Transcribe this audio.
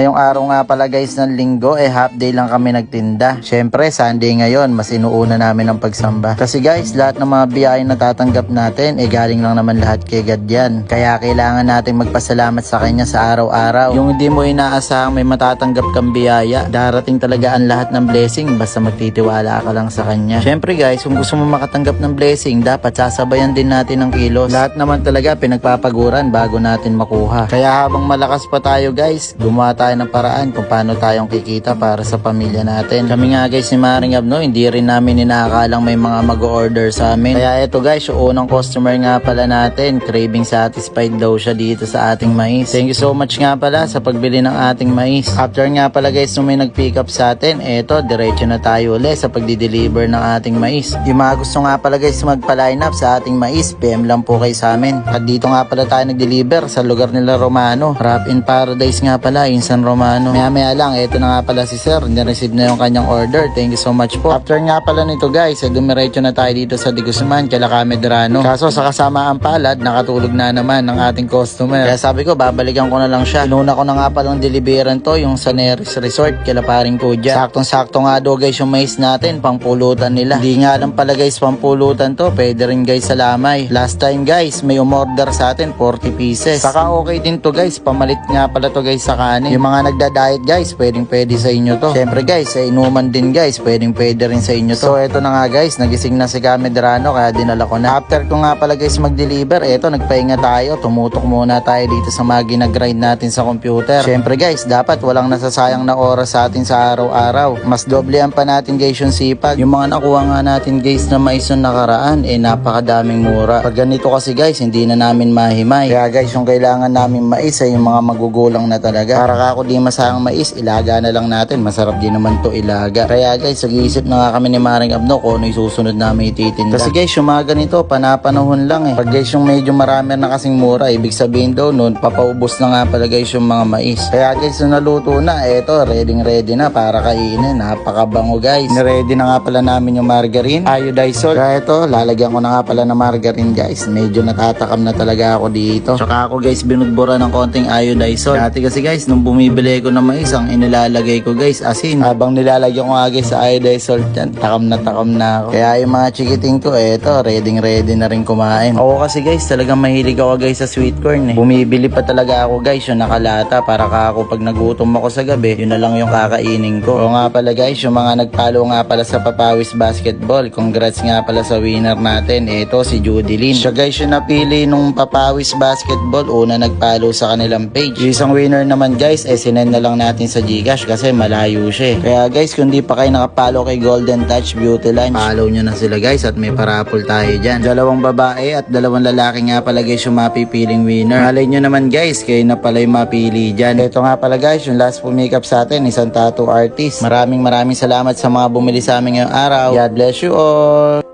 Ngayong araw nga pala guys ng linggo, eh half day lang kami nagtinda. Syempre, Sunday ngayon, mas inuuna namin ang pagsamba. Kasi guys, lahat ng mga biyahe na tatanggap natin, eh galing lang naman lahat kay God yan. Kaya kailangan natin magpasalamat sa Kanya sa araw-araw. Yung hindi mo inaasahang may matatanggap kang biyaya, darating talaga ang lahat ng blessing basta magtitiwala ka lang sa Kanya. Syempre guys, kung gusto mo makatanggap ng blessing, dapat sasabayan din natin ng kilos. Lahat naman talaga pinagpapaguran bago natin makuha. Kaya habang malakas pa tayo guys, gumawa tayo ng paraan kung paano tayong kikita para sa pamilya natin. Kami nga guys ni Maring Abno, hindi rin namin inaakalang may mga mag-order sa amin. Kaya ito guys, yung unang customer nga pala natin, craving satisfied daw siya dito sa ating mais. Thank you so much nga pala sa pagbili ng ating mais. After nga pala guys, nung may nag-pick up sa atin, eto, diretso na tayo ulit sa pagdi-deliver ng ating mais. Yung mga gusto nga pala guys magpa-line up sa ating mais, PM lang po kayo sa amin. At dito nga pala tayo nag-deliver sa lugar nila Romano. Wrap in Paradise nga pala, in San Romano. Maya maya lang, eto na nga pala si Sir. Nireceive na yung kanyang order. Thank you so much po. After nga pala nito guys, eh, dumiretso na tayo dito sa Digusman, kala Kamedrano. Kaso sa kasamaan palad, nakatulog na naman ng ating customer. Kaya sabi ko, babalikan ko na lang siya. Inuna ko na nga palang deliveran to, yung sa Neris Resort, kala paring Kuya. Saktong-sakto nga do guys yung mais natin, pangpulutan nila. Hindi nga lang pala guys pampulutan to, pwede rin guys sa lamay. Last time guys, may umorder sa atin, 40 pieces. Saka okay din to guys, pamalit nga pala to guys sa kanin. Yung mga nagda-diet guys, pwedeng pwede sa inyo to. Siyempre guys, sa inuman din guys, pwedeng pwede rin sa inyo to. So eto na nga guys, nagising na si Kamedrano, kaya dinala ko na. After ko nga pala guys mag-deliver, eto nagpahinga tayo, tumutok muna tayo dito sa mga ginagrind natin sa computer. Siyempre guys, dapat walang nasasayang na oras sa atin sa araw-araw. Mas doblehan pa natin guys yung sipag. Yung mga nakuha nga natin guys na mais nakaraan, eh napakadaming mura. Pag ganito kasi guys, hindi na namin mahimay. Kaya guys, yung kailangan namin mais ay yung mga magugulang na talaga. Para ka ako di masayang mais, ilaga na lang natin. Masarap din naman to ilaga. Kaya guys, nag-iisip na nga kami ni Maring Abno kung ano yung susunod namin ititinda. Kasi guys, yung mga ganito, panapanahon lang eh. Pag guys yung medyo marami na kasing mura, ibig sabihin daw nun, papaubos na nga pala guys yung mga mais. Kaya guys, nung naluto na, eto, ready ready na para kainin. Napakabango guys. Ready na nga pala namin yung margarine, iodized salt. Kaya ito, lalagyan ko na nga pala ng margarine guys. Medyo natatakam na talaga ako dito. Tsaka ako guys, binugbura ng konting iodized salt. Dati kasi guys, nung bumibili ko ng mais, ang inilalagay ko guys, asin. Habang nilalagyan ko nga guys sa iodized salt yan, takam na takam na ako. Kaya yung mga chikiting ko, eto, ready ready na rin kumain. Ako kasi guys, talagang mahilig ako guys sa sweet corn eh. Bumibili pa talaga ako guys, yung nakalata para ka ako pag nagutom ako sa gabi, yun na lang yung kakainin ko. O nga pala guys, yung mga nagpalo nga pala sa Papawis Basketball, congrats nga pala sa winner natin. Ito si Judy Lynn. Siya guys yung napili nung Papawis Basketball, una nagpalo sa kanilang page. Yung isang winner naman guys, eh sinend na lang natin sa Gcash kasi malayo siya eh. Kaya guys, kung di pa kayo nakapalo kay Golden Touch Beauty Line, follow nyo na sila guys at may parapol tayo dyan. Dalawang babae at dalawang lalaki nga pala guys yung mapipiling winner. Malay nyo naman guys, kayo na pala yung mapili dyan. Ito nga pala guys, yung last po makeup sa atin, isang tattoo artist. Maraming maraming salamat sa mga bumili sa amin ngayong araw. God bless you all!